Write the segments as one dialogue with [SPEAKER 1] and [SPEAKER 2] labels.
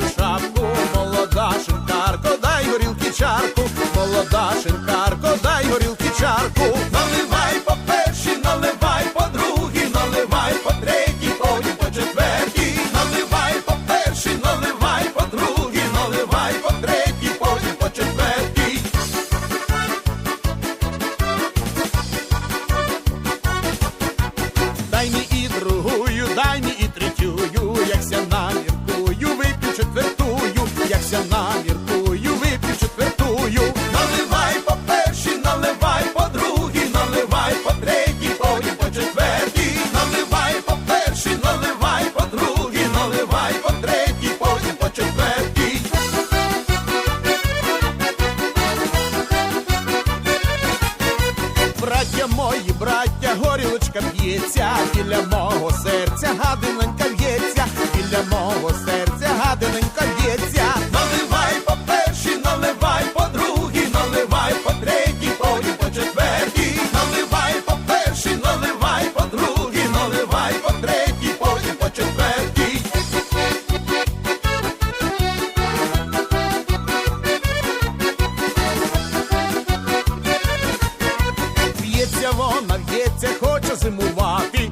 [SPEAKER 1] цю шапку, молода шинкарко, дай горілки чарку, молода шинкарко, дай горілки чарку, наливай по перші, наливай по другій, наливай по третій, повні по четвертій, наливай по перші, наливай по другій, наливай по третій, повні по четвертій. Дай мені і другу. Четвертую, якся наміркую, вип'ю четвертую. Наливай по першій, наливай по другій, наливай по третій, потім по четвертій, наливай по першій, наливай по другій, наливай по третій, потім по четвертій. Браття мої, браття, горілочка б'ється, біля мого серця гадиненька Вона, хоче зимувати.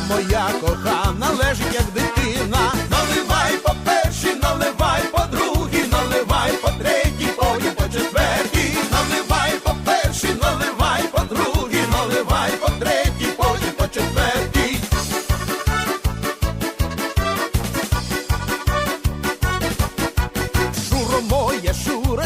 [SPEAKER 1] Моя кохана лежить як дитина. Наливай по першій, наливай по другій, наливай по третій, потім по четвертій, наливай по першій, наливай по другій, наливай по третій, потім по четвертій. Шуро моя, шура,